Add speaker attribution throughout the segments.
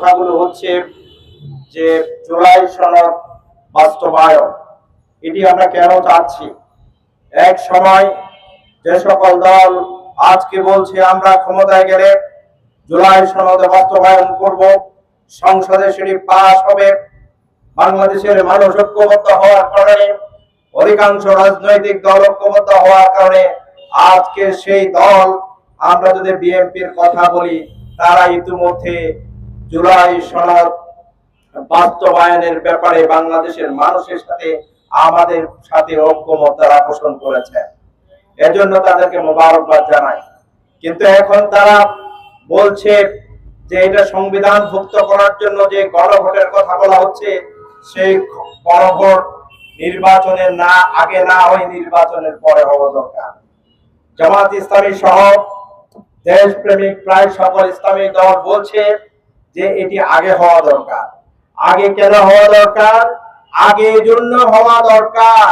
Speaker 1: কথাগুলো হচ্ছে যে জুলাই সনদ বাস্তবায়ন। এটি আমরা কেন চাচ্ছি? এক সময় যে সকল দল আজকে বলছে, আমরা ক্ষমতায় গেলে জুলাই সনদে বাস্তবায়ন করব, সংসদে সেটি পাশ হবে। বাংলাদেশের মানুষ ঐক্যবদ্ধ হওয়ার কারণে, অধিকাংশ রাজনৈতিক দল ঐক্যবদ্ধ হওয়ার কারণে আজকে সেই দল, আমরা যদি বিএনপির কথা বলি, তারা ইতিমধ্যে জুলাই সনদ বাস্তবায়নের ব্যাপারে বাংলাদেশের মানুষের সাথে আমাদের সাথে ঐক্যমত তারা পোষণ করেছে। এজন্য তাদেরকে মোবারকবাদ জানাই। কিন্তু এখন তারা বলছে যে এটা সংবিধান ভুক্ত করার জন্য যে গণভোটের কথা বলা হচ্ছে সেই গণভোট নির্বাচনের না, আগে না হয় নির্বাচনের পরে হওয়া দরকার। জামাত ইসলামী সহ দেশপ্রেমিক প্রায় সকল ইসলামিক দল বলছে যে এটি আগে হওয়া দরকার। আগে কেন হওয়া দরকার? আগে জন্য হওয়া দরকার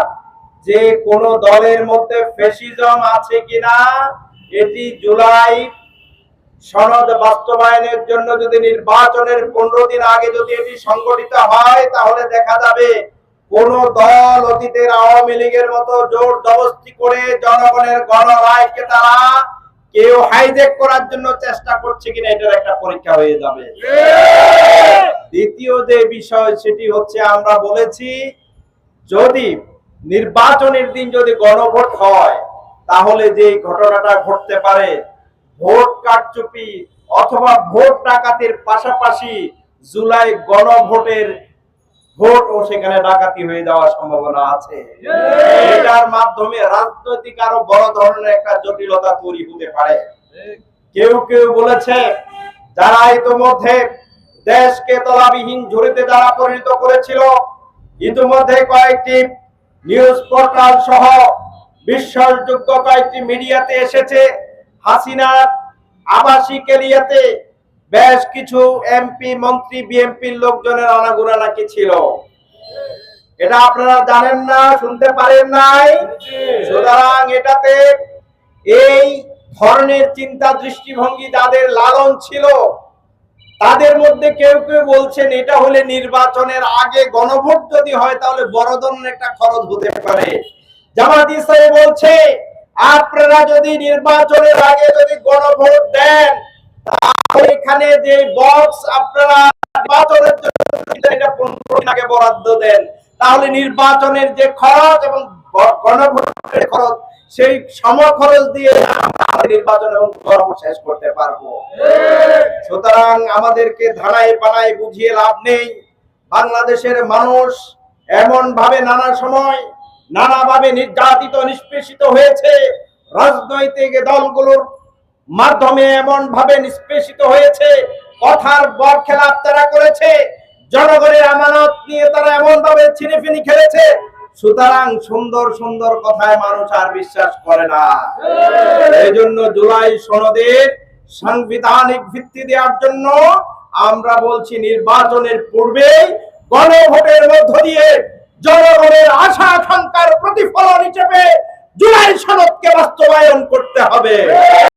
Speaker 1: যে কোন দলের মধ্যে ফেসিজম আছে কিনা, এটি জুলাই সনদ বাস্তবায়নের জন্য যদি নির্বাচনের পনেরো দিন আগে যদি এটি সংগঠিত হয়, তাহলে দেখা যাবে কোন দল অতীতের আওয়ামী লীগের মতো জোর জবস্তি করে জনগণের গণরায়কে তারা কেউ হাইজেক করার জন্য চেষ্টা করছে কিনা এটার একটা পরীক্ষা হয়ে যাবে। দ্বিতীয় যে বিষয় সেটি হচ্ছে আমরা বলেছি, যদি নির্বাচনের দিন যদি গণভোট হয়, তাহলে যে ঘটনাটা ঘটতে পারে, ভোট কারচুপি অথবা ভোট ডাকাতির পাশাপাশি জুলাই গণভোটের ভোট ও সেখানে ডাকাতি হয়ে যাওয়ার সম্ভাবনা আছে। এটার মাধ্যমে রাজনৈতিক আরও বড় ধরনের একটা জটিলতা তৈরি হতে পারে। কেউ কেউ বলেছে যারা ইতোমধ্যে দেশকে তলাবিহীন ঝুড়িতে যারা পরিণত করেছিল ইতিমধ্যে কয়েকটি নিউজ পোর্টাল সহ বিশ্বাসযোগ্য কয়েকটি মিডিয়াতে এসেছে হাসিনার আবাসিক এরিয়াতে। বেশ কিছু এমপি, মন্ত্রী বিএনপির লোকজনের আনাগোনা নাকি ছিল। এটা আপনারা জানেন না, শুনতে পারেন নাই? সুতরাং এটাতে এই ধরনের চিন্তা দৃষ্টিভঙ্গি যাদের লালন ছিল, তাদের মধ্যে কেউ কেউ বলছেন এটা হলে নির্বাচনের আগে গণভোট যদি হয়, তাহলে বড় ধরনের একটা খরচ হতে পারে। জামাত ইসলামী বলছে, আপনারা যদি নির্বাচনের আগে যদি গণভোট দেন এখানে যে বক্স আপনারা বরাদ্দ দেন। তাহলে নির্বাচনের যে খরচ এবং গণভোটের খরচ, সেই দিয়ে নির্বাচন এবং শেষ করতে সুতরাং আমাদেরকে ধানায় পানায় বুঝিয়ে লাভ নেই। বাংলাদেশের মানুষ এমন ভাবে নানা সময় নানাভাবে নির্যাতিত, নিষ্পেষিত হয়েছে। রাজনৈতিক দলগুলোর মাধ্যমে এমন ভাবে নিষ্পেষিত হয়েছে, কথার বর খেলাপ তারা করেছে, জনগণের আমানত নিয়ে তারা এমন ভাবে ছিনিফিনি খেলেছে, সুতরাং সুন্দর সুন্দর কথায় মানুষ আর বিশ্বাস করে না। এই জন্য জুলাই সনদের সাংবিধানিক ভিত্তি দেওয়ার জন্য আমরা বলছি নির্বাচনের পূর্বে গণভোটের মধ্য দিয়ে জনগণের আশা, আকাঙ্ক্ষার প্রতিফলন হিসেবে জুলাই সনদকে বাস্তবায়ন করতে হবে।